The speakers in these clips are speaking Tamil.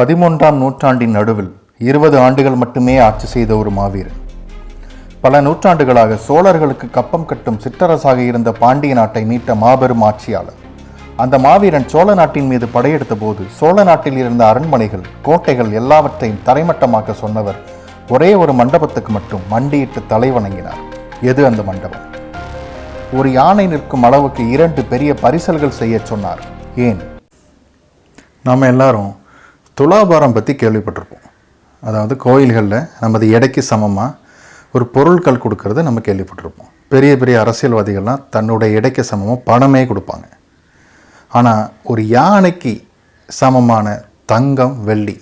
பதிமூன்றாம் நூற்றாண்டின் நடுவில் இருபது ஆண்டுகள் மட்டுமே ஆட்சி செய்த ஒரு மாவீரன். பல நூற்றாண்டுகளாக சோழர்களுக்கு கப்பம் கட்டும் சிற்றரசாக இருந்த பாண்டிய நாட்டை மீட்ட மாபெரும் ஆட்சியாளர். அந்த மாவீரன் சோழ நாட்டின் மீது படையெடுத்த போது சோழ நாட்டில் இருந்த அரண்மனைகள் கோட்டைகள் எல்லாவற்றையும் தரைமட்டமாக்க சொன்னவர் ஒரே ஒரு மண்டபத்துக்கு மட்டும் மண்டியிட்டு தலை வணங்கினார். எது அந்த மண்டபம்? ஒரு யானை நிற்கும் அளவுக்கு இரண்டு பெரிய பரிசல்கள் செய்யச் சொன்னார். ஏன்? நாம் எல்லாரும் துலாபாரம் பற்றி கேள்விப்பட்டிருப்போம். அதாவது கோயில்களில் நமது எடைக்கு சமமாக ஒரு பொருட்கள் கொடுக்கறத நம்ம கேள்விப்பட்டிருப்போம். பெரிய பெரிய அரசியல்வாதிகள்லாம் தன்னுடைய எடைக்கு சமமாக பணமே கொடுப்பாங்க. ஆனால் ஒரு யானைக்கு சமமான தங்கம் வெள்ளி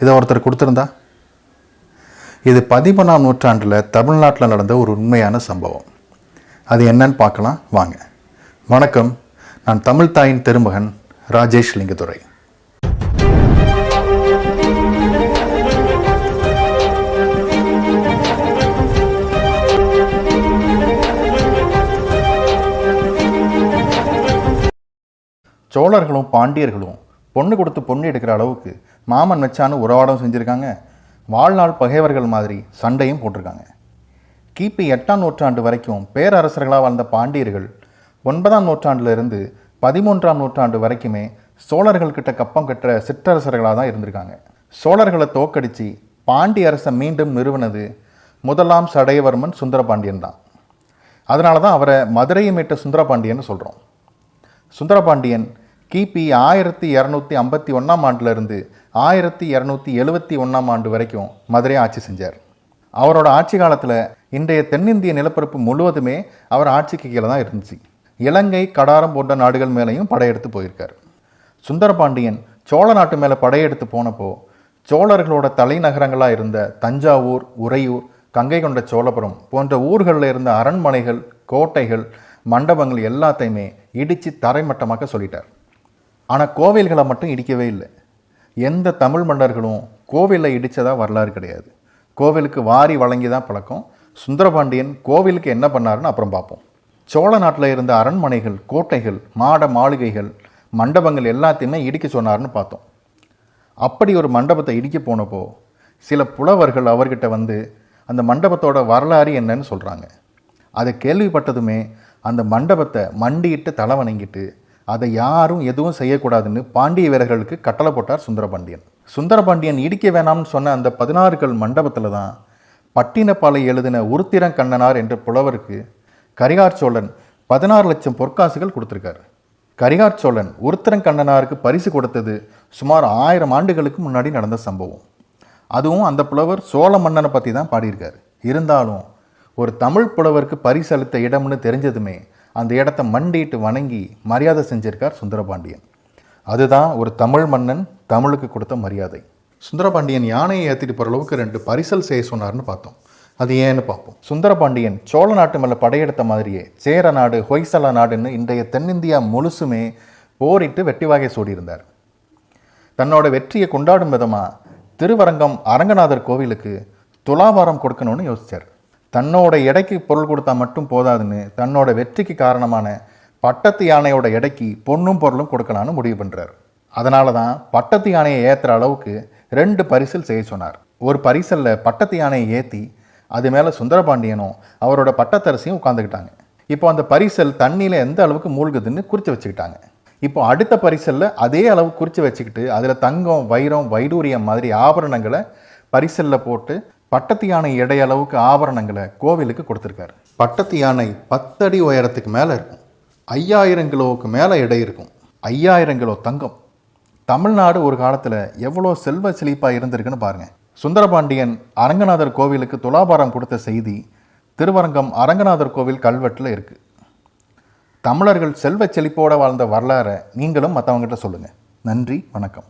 இதை ஒருத்தர் கொடுத்துருந்தா? இது பதிமூணாம் நூற்றாண்டில் தமிழ்நாட்டில் நடந்த ஒரு உண்மையான சம்பவம். அது என்னன்னு பார்க்கலாம். வாங்க. வணக்கம். நான் தமிழ் தாயின் திருமகன் ராஜேஷ் லிங்கதுரை சோழர்களும் பாண்டியர்களும் பொண்ணு கொடுத்து பொண்ணு எடுக்கிற அளவுக்கு மாமன் வச்சான்னு உறவாடம் செஞ்சுருக்காங்க. வாழ்நாள் பகைவர்கள் மாதிரி சண்டையும் போட்டிருக்காங்க. கிபி எட்டாம் நூற்றாண்டு வரைக்கும் பேரரசர்களாக வாழ்ந்த பாண்டியர்கள் ஒன்பதாம் நூற்றாண்டிலிருந்து பதிமூன்றாம் நூற்றாண்டு வரைக்குமே சோழர்கள்கிட்ட கப்பம் கட்டுற சிற்றரசர்களாக தான் இருந்திருக்காங்க. சோழர்களை தோக்கடித்து பாண்டிய அரசை மீண்டும் நிறுவனது முதலாம் சடையவர்மன் சுந்தரபாண்டியன் தான். அதனால தான் அவரை மதுரையை மீட்ட சுந்தரபாண்டியன்னு சொல்கிறோம் சுந்தரபாண்டியன் கிபி ஆயிரத்தி இரநூத்தி ஐம்பத்தி ஒன்றாம் ஆண்டிலிருந்து ஆயிரத்தி இரநூத்தி எழுவத்தி ஒன்றாம் ஆண்டு வரைக்கும் மதுரையை ஆட்சி செஞ்சார். அவரோட ஆட்சி காலத்தில் இன்றைய தென்னிந்திய நிலப்பரப்பு முழுவதுமே அவர் ஆட்சிக்கு கீழே தான் இருந்துச்சு. இலங்கை கடாரம் போன்ற நாடுகள் மேலேயும் படையெடுத்து போயிருக்கார். சுந்தரபாண்டியன் சோழ நாட்டு மேலே படையெடுத்து போனப்போ சோழர்களோட தலைநகரங்களாக இருந்த தஞ்சாவூர் உறையூர் கங்கை கொண்ட சோழபுரம் போன்ற ஊர்களில் இருந்த அரண்மனைகள் கோட்டைகள் மண்டபங்கள் எல்லாத்தையுமே இடித்து தரைமட்டமாக்க சொல்லிட்டார். ஆனால் கோவில்களை மட்டும் இடிக்கவே இல்லை. எந்த தமிழ் மன்னர்களும் கோவிலை இடித்ததா வரலாறு கிடையாது. கோவிலுக்கு வாரி வழங்கி தான் பழக்கம். சுந்தரபாண்டியன் கோவிலுக்கு என்ன பண்ணாருன்னு அப்புறம் பார்ப்போம். சோழ நாட்டில் இருந்த அரண்மனைகள் கோட்டைகள் மாட மாளிகைகள் மண்டபங்கள் எல்லாத்தையுமே இடிக்க சொன்னார்னு பார்த்தோம். அப்படி ஒரு மண்டபத்தை இடிக்க போனப்போ சில புலவர்கள் அவர்கிட்ட வந்து அந்த மண்டபத்தோட வரலாறு என்னன்னு சொல்கிறாங்க அதை கேள்விப்பட்டதுமே அந்த மண்டபத்தை மண்டியிட்டு தலை வணங்கிட்டு அதை யாரும் எதுவும் செய்யக்கூடாதுன்னு பாண்டிய வீரர்களுக்கு கட்டளை போட்டார் சுந்தரபாண்டியன். சுந்தரபாண்டியன் இடிக்க வேணாம்னு சொன்ன அந்த பதினாறுகள் மண்டபத்தில் தான் பட்டினப்பாலை எழுதின உருத்திரங்கண்ணனார் என்ற புலவருக்கு கரிகார் சோழன் பதினாறு லட்சம் பொற்காசுகள் கொடுத்துருக்காரு. கரிகார் சோழன் உருத்திரங்கண்ணனாருக்கு பரிசு கொடுத்தது சுமார் ஆயிரம் ஆண்டுகளுக்கு முன்னாடி நடந்த சம்பவம். அதுவும் அந்த புலவர் சோழ மன்னனை பற்றி தான் பாடியிருக்காரு. இருந்தாலும் ஒரு தமிழ் புலவருக்கு பரிசு அளித்த இடம்னு தெரிஞ்சதுமே அந்த இடத்த மண்டிட்டு வணங்கி மரியாதை செஞ்சிருக்கார் சுந்தரபாண்டியன். அதுதான் ஒரு தமிழ் மன்னன் தமிழுக்கு கொடுத்த மரியாதை. சுந்தரபாண்டியன் யானையை ஏற்றிட்டு போகிற அளவுக்கு ரெண்டு பரிசல் செய்ய சொன்னார்னு பார்த்தோம். அது ஏன்னு பார்ப்போம். சுந்தரபாண்டியன் சோழ நாட்டு மேலே படையெடுத்த மாதிரியே சேர நாடு ஹொய்சலா நாடுன்னு இன்றைய தென்னிந்தியா முழுசுமே போரிட்டு வெட்டி வாகை சூடியிருந்தார். தன்னோட வெற்றியை கொண்டாடும் விதமாக திருவரங்கம் அரங்கநாதர் கோவிலுக்கு துலாபாரம் கொடுக்கணும்னு யோசிச்சார். தன்னோட எடைக்கு பொருள் கொடுத்தா மட்டும் போதாதுன்னு தன்னோட வெற்றிக்கு காரணமான பட்டத்து யானையோட எடைக்கு பொண்ணும் பொருளும் கொடுக்கலான்னு முடிவு பண்ணுறார் அதனால தான் பட்டத்து யானையை ஏற்றுற அளவுக்கு ரெண்டு பரிசல் செய்ய சொன்னார். ஒரு பரிசலில் பட்டத்து யானையை ஏற்றி அது மேலே சுந்தரபாண்டியனும் அவரோட பட்டத்தரசியும் உட்காந்துக்கிட்டாங்க இப்போ அந்த பரிசல் தண்ணியில் எந்த அளவுக்கு மூழ்குதுன்னு குறித்து வச்சுக்கிட்டாங்க. இப்போ அடுத்த பரிசலில் அதே அளவு குறித்து வச்சுக்கிட்டு அதில் தங்கம் வைரம் வைடூரியம் மாதிரி ஆபரணங்களை பரிசலில் போட்டு பட்டத்து யானை எடை அளவுக்கு ஆபரணங்களை கோவிலுக்கு கொடுத்துருக்காரு. பட்டத்து யானை பத்தடி உயரத்துக்கு மேலே இருக்கும். ஐயாயிரம் கிலோவுக்கு மேலே எடை இருக்கும். ஐயாயிரம் கிலோ தங்கம். தமிழ்நாடு ஒரு காலத்தில் எவ்வளோ செல்வ செழிப்பாக இருந்திருக்குன்னு பாருங்கள் சுந்தரபாண்டியன் அரங்கநாதர் கோவிலுக்கு துலாபாரம் கொடுத்த செய்தி திருவரங்கம் அரங்கநாதர் கோவில் கல்வெட்டில் இருக்குது தமிழர்கள் செல்வ செழிப்போடு வாழ்ந்த வரலாறை நீங்களும் மற்றவங்ககிட்ட சொல்லுங்கள் நன்றி வணக்கம்.